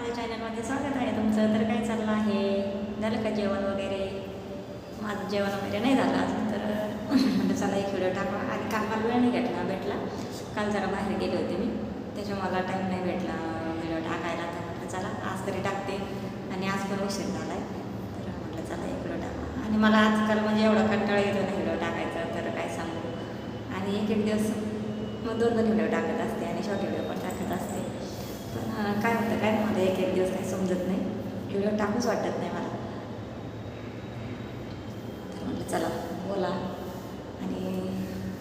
माझ्या चॅनलमध्ये स्वागत आहे. तुमचं तर काय चाललं आहे? झालं का जेवण वगैरे? माझं जेवण वगैरे नाही झालं अजून तर म्हटलं चला एक व्हिडिओ टाका. आणि काल मला वेळ नाही भेटला भेटला. काल जरा बाहेर गेले होते मी त्याच्यामुळे मला टाईम नाही भेटला व्हिडिओ टाकायला. तर म्हटलं चला आज तरी टाकते. आणि आज पण उशीर झाला आहे तर म्हटलं चला एक व्हिडिओ टाका. आणि मला आजकाल म्हणजे एवढा कंटाळा येतो ना व्हिडिओ टाकायचा तर काय सांगू? आणि एक एक दिवस मग दोन दोन व्हिडिओ टाकत असते आणि शॉर्ट व्हिडिओ पण टाकत असते. पण काय होतं काय मला एक एक दिवस काही समजत नाही. व्हिडिओ टाकूच वाटत नाही मला. तर म्हटलं चला बोला. आणि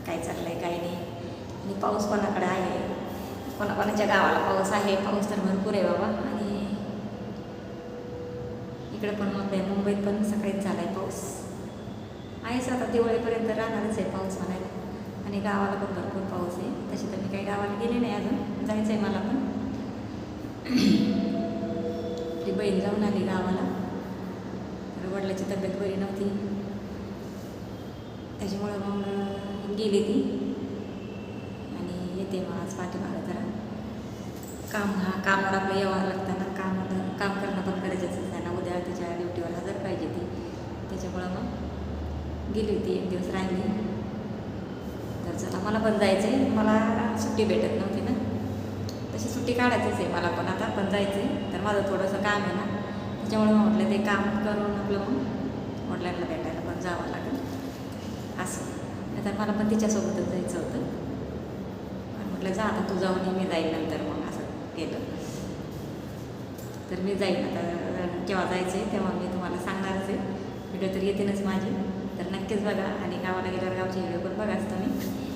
काय चाललं आहे काय नाही. आणि पाऊस कोणाकडे आहे? कोणाकोणाच्या गावाला पाऊस आहे? पाऊस तर भरपूर आहे बाबा. आणि इकडे पण मग मुंबईत पण सकाळीच झाला आहे पाऊस. आहेच आता दिवाळीपर्यंत राहणारच आहे पाऊस म्हणायला. आणि गावाला पण भरपूर पाऊस आहे. तसे तर मी काही गावाला गेले नाही अजून. जायचं आहे मला पण. ती बहीण जाऊन आली गावाला तर वडिलाची तब्येत बरी नव्हती. त्याच्यामुळं मग गेली ती. आणि येते मग आज पाठीमागं जरा. काम हा कामावर आपलं यावं लागतं ना काम काम करणं पण गरजेचंच आहे ना. उद्या तिच्या ड्युटीवर हजर पाहिजे ती. त्याच्यामुळं मग गेली होती एक दिवस राहिली. तर चला मला पण जायचं आहे मला सुट्टी भेटत नव्हती. ना तशी सुट्टी काढायचीच आहे मला पण. आता पण जायचं आहे तर माझं थोडंसं काम आहे ना. त्याच्यामुळे मग म्हटलं ते काम करून आपलं मग वडिलांना भेटायला पण जावं लागेल. असं. नाहीतर मला पण तिच्यासोबतच जायचं होतं. म्हटलं जा आता तू जाऊन मी जाईल नंतर मग असं केलं. तर मी जाईन. आता केव्हा जायचं आहे तेव्हा मी तुम्हाला सांगणारच आहे. व्हिडिओ तर येतीलच माझी. तर नक्कीच बघा. आणि गावाला गेल्यावर गावचे व्हिडिओ पण बघाच तुम्ही.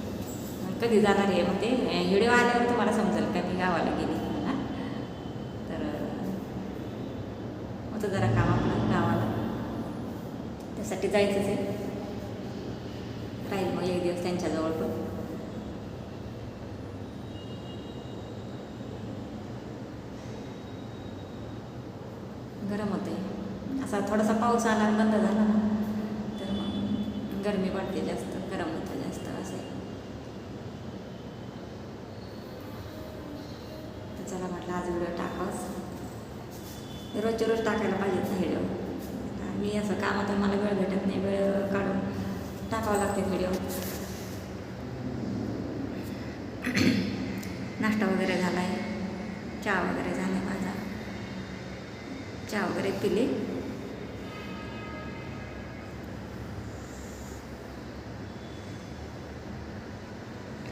कधी जाणार आहे? मग ते व्हिडिओ आल्यावर तुम्हाला समजेल का मी गावाला गेली हां तर होतं जरा काम आपलं गावाला. त्यासाठी जायचंच आहे. राहील मग एक दिवस त्यांच्याजवळ पण. गरम होते असा थोडासा पाऊस आला बंद झाला ना तर मग गरमी वाटते जास्त गरम होतं जास्त. लाज वेळ आज व्हिडिओ टाकावंच रोजच्या रोज टाकायला पाहिजेत ना व्हिडिओ. मी असं कामातून मला वेळ भेटत नाही वेळ काढून टाकावं लागते व्हिडिओ. नाश्ता वगैरे झाला आहे चहा वगैरे झाला आहे माझा. चहा वगैरे पिले.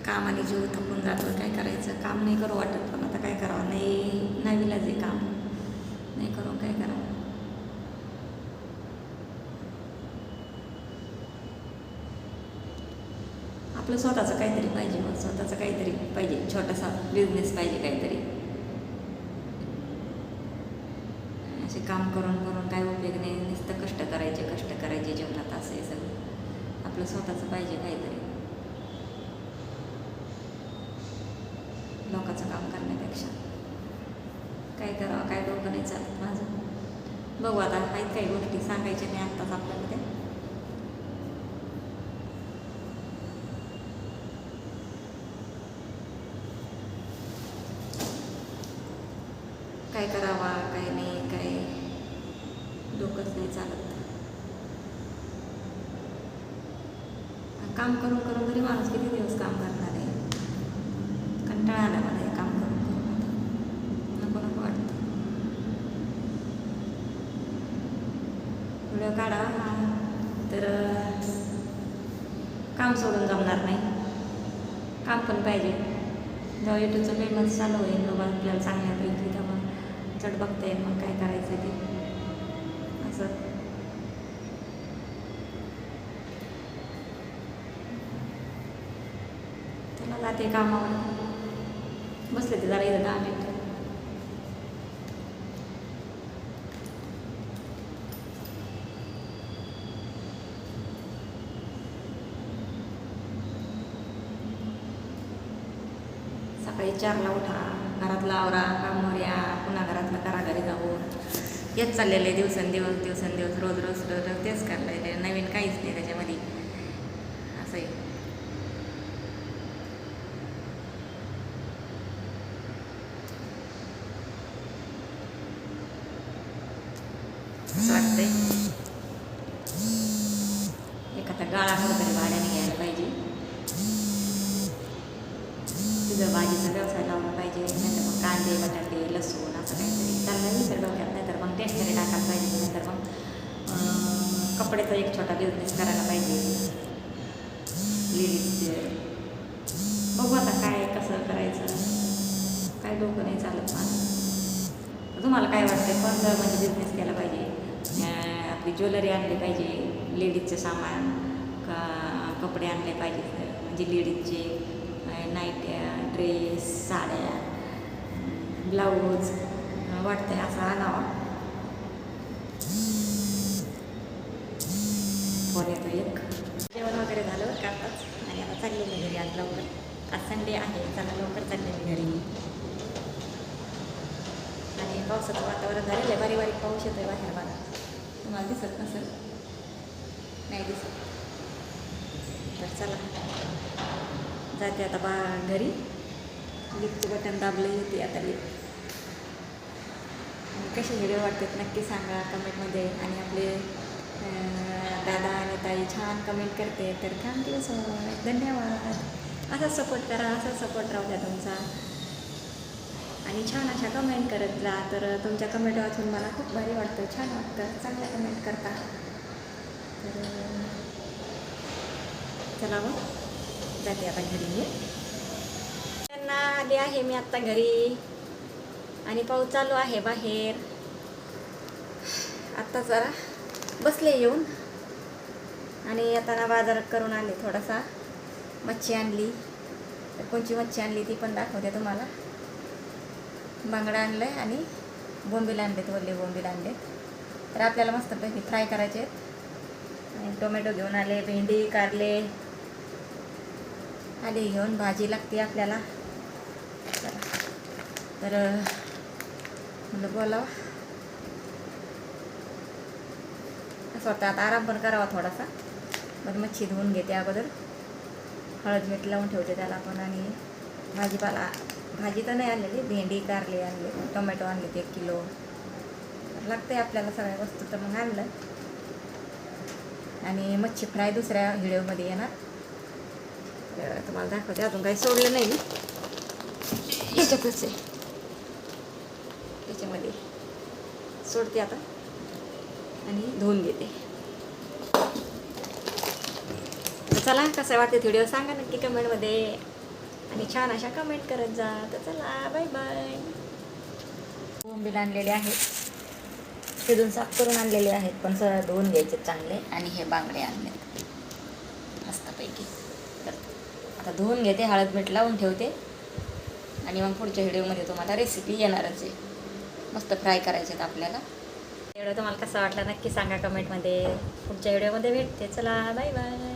कामाने जीव थकून जातो काय करायचं? काम नाही करू वाटत पण काय करावं? नाही नावीलाच आहे काम. नाही करून काय करावं? आपलं स्वतःचं काहीतरी पाहिजे मग स्वतःचं काहीतरी पाहिजे. छोटासा बिझनेस पाहिजे काहीतरी. असे काम करून करून काय उपयोग नाही. नुसतं कष्ट करायचे कष्ट करायचे. जीवनात असं हे सगळं. आपलं स्वतःचं पाहिजे काहीतरी. लोकांचं काम करण्यापेक्षा. काय करावं काय डोकं नाही चालत माझं. बघू आता आहेत काही गोष्टी सांगायच्या नाही आत्ताच आपल्याला त्या. काय करावा काय नाही काय? डोकंच नाही चालत. काम करून करून तरी माणूस किती दिवस काम करा आहे कंटाळा आला मला हे काम करून करून आता नको नको वाटतं व्हिडिओ काढा. हा तर काम सोडून जमणार नाही. काम पण पाहिजे. जेव्हा युट्यूबचं पेमेंट चालू होईल बाबा आपल्याला चांगल्यापैकी तेव्हा चट बघता येईल मग काय करायचं ते. असं. त्याला जाते कामावर. बसले ते जरा इथं दहा मिनिट. सकाळी चारला उठा घरातला आवरा का मोर्या पुन्हा घरा घरी जाऊ येत चाललेलं आहे दिवसेंदिवस दिवसेंदिवस रोज रोज रोज रोज तेच करायला आहे नवीन काहीच नाही त्याच्यामध्ये. असं आहे असं वाटतंय. डोक्यात टाकायला पाहिजे नंतर मग. कपड्याचा एक छोटा बिझनेस करायला पाहिजे. लेडीजचे बघू आता काय कसं करायचं. काय डोकं नाही चालत मला तुम्हाला काय वाटतं कोणतं म्हणजे बिझनेस केला पाहिजे? आपली ज्वेलरी आणली पाहिजे लेडीजचं सामान का कपडे आणले पाहिजे म्हणजे लेडीजचे नाईट्या ड्रेस साड्या ब्लाऊज वाटतंय असं आणावा. येतो एक. जेवण वगैरे झालं बरं का आताच? आणि आता चालले मी घरी आज लवकर. आज संडे आहे चला लवकर चालले मी घरी. आणि पावसाचं वातावरण झालेलं आहे बारीक बारीक पाऊस येतोय बाहेर बघा. तुम्हाला दिसत नसेल? नाही दिसत. तर चला. जाते आता बा घरी. लिफ्टचं बटन दाबलं येते आता लिफ्ट. कसे व्हिडिओ वाटतात नक्की सांगा कमेंटमध्ये. आणि आपले दादा आणि ताई छान कमेंट करते. तर थँक्यू सो मच धन्यवाद. असा सपोर्ट करा असा सपोर्ट राहू द्या तुमचा. आणि छान अशा कमेंट करत जा. तर तुमच्या कमेंट वाचून मला खूप भारी वाटतं. छान वाटतं. चांगल्या कमेंट करता. तर चला मग. जाते आता घरी त्यांना आले आहे मी आत्ता घरी. आणि पाऊस चालू आहे बाहेर. आत्ता जरा बसले येऊन. आणि येताना बाजार करून आले थोडासा. मच्छी आणली. तर कोणची मच्छी आणली ती पण दाखवते तुम्हाला. बांगडा आणलं आहे आणि बोंबील आणलेत वल्ले बोंबील आणलेत. तर आपल्याला मस्तपैकी फ्राय करायचे आहेत. आणि टोमॅटो घेऊन आले भेंडी कारले. आले घेऊन भाजी लागते आपल्याला. तर म्हणलं बोलावं. असं वाटतं आता आराम पण करावा थोडासा. मग मच्छी धुवून घेते अगोदर. हळद मीठ लावून ठेवते त्याला पण आणि भाजीपाला भाजी तर नाही आणलेली भेंडी कारले आणले टोमॅटो आणले ते एक किलो. लागते आपल्याला सगळ्या वस्तू तर मग आणलं. आणि मच्छी फ्राय दुसऱ्या व्हिडिओमध्ये येणार. तर तुम्हाला दाखवते अजून काही सोडलं नाही. मी याच्यातच आहे. त्याच्यामध्ये सोडते आता. आणि धुवून घेते तर चला कसं वाटते व्हिडिओ सांगा नक्की कमेंटमध्ये आणि छान अशा कमेंट करत जा. तर चला बाय बाय बोंबील आणलेले आहेत. शिजून साफ करून आणलेले आहेत पण सर धुवून घ्यायचे चांगले. आणि हे बांगडे आणले. मस्तपैकी. तर आता धुवून घेते हळद मीठ लावून ठेवते. आणि मग पुढच्या व्हिडिओमध्ये तुम्हाला रेसिपी येणारच आहे. मस्त फ्राय करायचे आहेत आपल्याला. व्हिडिओ तुम्हाला कसा वाटला नक्की सांगा कमेंटमध्ये पुढच्या व्हिडिओमध्ये भेटते. चला बाय बाय